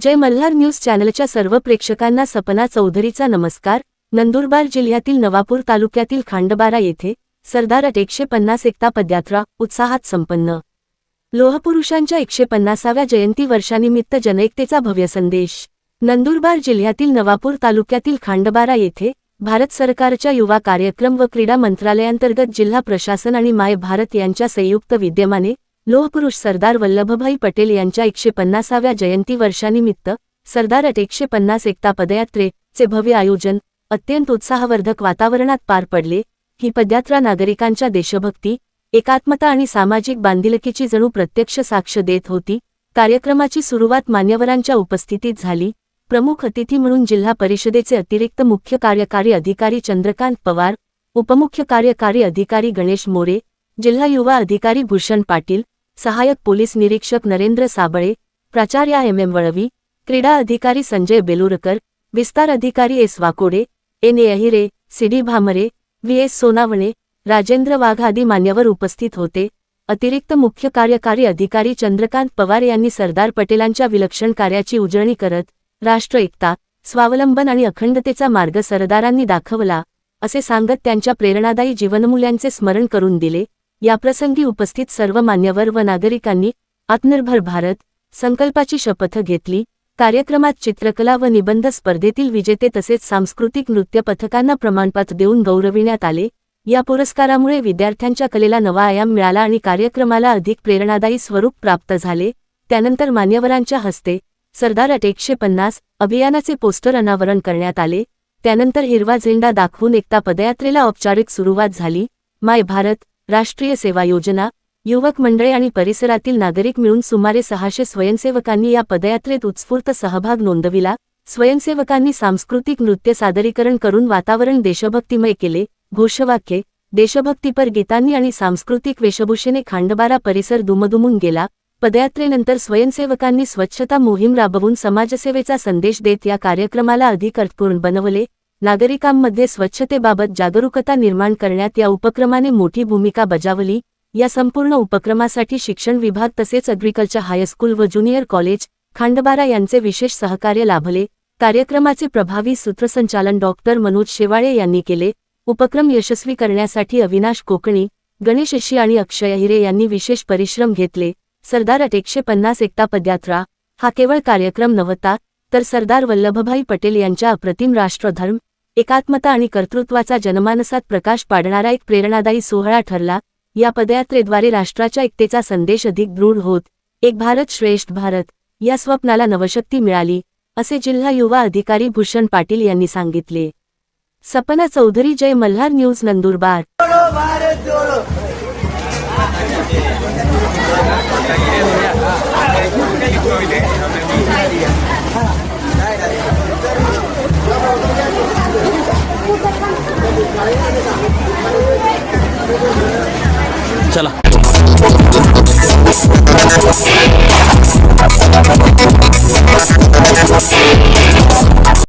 जय Malhar news चॅनलच्या सर्व प्रेक्षकांना सपना चौधरीचा नमस्कार. नंदुरबार जिल्ह्यातील नवापूर तालुक्यातील खांडबारा येथे सरदार एकशे पन्नास एकता पदयात्रा उत्साहात संपन्न. लोहपुरुषांच्या एकशे पन्नासाव्या जयंती वर्षानिमित्त जनएकतेचा भव्य संदेश. नंदुरबार जिल्ह्यातील नवापूर तालुक्यातील खांडबारा येथे भारत सरकारच्या युवा कार्यक्रम व क्रीडा मंत्रालयांतर्गत जिल्हा प्रशासन आणि माय भारत यांच्या संयुक्त विद्यमाने लोहपुरुष सरदार वल्लभभाई पटेल यांच्या एकशे पन्नासाव्या जयंती वर्षानिमित्त सरदार अट एकशे पन्नास एकता पदयात्रेचे भव्य आयोजन अत्यंत उत्साहवर्धक वातावरणात पार पडले. ही पदयात्रा नागरिकांच्या देशभक्ती एकात्मता आणि सामाजिक बांधिलकीची जणू प्रत्यक्ष साक्ष देत होती. कार्यक्रमाची सुरुवात मान्यवरांच्या उपस्थितीत झाली. प्रमुख अतिथी म्हणून जिल्हा परिषदेचे अतिरिक्त मुख्य कार्यकारी अधिकारी चंद्रकांत पवार उपमुख्य कार्यकारी अधिकारी गणेश मोरे जिल्हा युवा अधिकारी भूषण पाटील सहायक पोलीस निरीक्षक नरेंद्र साबळे प्राचार्या एम एम वळवी क्रीडा अधिकारी संजय बेलुरकर विस्तार अधिकारी S Wakode N A Ahire C D Bhamre V S Sonawane Rajendra Wagh आदी मान्यवर उपस्थित होते. अतिरिक्त मुख्य कार्यकारी अधिकारी चंद्रकांत पवार यांनी सरदार पटेलांच्या विलक्षण कार्याची उजळणी करत राष्ट्र एकता स्वावलंबन आणि अखंडतेचा मार्ग सरदारांनी दाखवला असे सांगत त्यांच्या प्रेरणादायी जीवनमूल्यांचे स्मरण करून दिले. याप्रसंगी उपस्थित सर्व मान्यवर व नागरिकांनी आत्मनिर्भर भारत संकल्पाची शपथ घेतली. कार्यक्रमात चित्रकला व निबंध स्पर्धेतील विजेते तसेच सांस्कृतिक नृत्य पथकांना प्रमाणपत्र देऊन गौरविण्यात आले. या पुरस्कारामुळे विद्यार्थ्यांच्या कलेला नवा आयाम मिळाला आणि कार्यक्रमाला अधिक प्रेरणादायी स्वरूप प्राप्त झाले. त्यानंतर मान्यवरांच्या हस्ते सरदार अट एकशे पन्नास अभियानाचे पोस्टर अनावरण करण्यात आले. त्यानंतर हिरवा झेंडा दाखवून एकता पदयात्रेला औपचारिक सुरुवात झाली. माय भारत राष्ट्रीय सेवा योजना युवक मंडळे आणि परिसरातील नागरिक मिळून सुमारे सहाशे स्वयंसेवकांनी या पदयात्रेत उत्स्फूर्त सहभाग नोंदविला. स्वयंसेवकांनी सांस्कृतिक नृत्य सादरीकरण करून वातावरण देशभक्तिमय केले. घोषवाक्ये देशभक्तीपर गीतांनी आणि सांस्कृतिक वेशभूषेने खांडबारा परिसर दुमदुमून गेला. पदयात्रेनंतर स्वयंसेवकांनी स्वच्छता मोहीम राबवून समाजसेवेचा संदेश देत या कार्यक्रमाला अधिक अर्थपूर्ण बनवले. नागरिकांमध्ये स्वच्छतेबाबत जागरूकता निर्माण करण्यात या उपक्रमाने मोठी भूमिका बजावली. या संपूर्ण उपक्रमासाठी शिक्षण विभाग तसेच अग्रिकल्चर हायस्कूल व ज्युनियर कॉलेज खांडबारा यांचे विशेष सहकार्य लाभले. कार्यक्रमाचे प्रभावी सूत्रसंचालन डॉक्टर मनोज शेवाळे यांनी केले. उपक्रम यशस्वी करण्यासाठी अविनाश कोकणी गणेश ऋषी आणि अक्षय हिरे यांनी विशेष परिश्रम घेतले. सरदार अटेकशे पन्नास एकता पदयात्रा हा केवळ कार्यक्रम नव्हता तर सरदार वल्लभभाई पटेल यांच्या अप्रतिम राष्ट्रधर्म एकात्मता आणि कर्तृत्वाचा जनमानसात प्रकाश पाडणारा एक प्रेरणादायी सोहळा ठरला. या पदयात्रेद्वारे राष्ट्राच्या एकतेचा संदेश अधिक दृढ होत. एक भारत श्रेष्ठ भारत. या स्वप्नाला नवशक्ती मिळाली असे जिल्हा युवा अधिकारी भूषण पाटील यांनी सांगितले. सपना चौधरी जय मल्हार न्यूज नंदुरबार. चला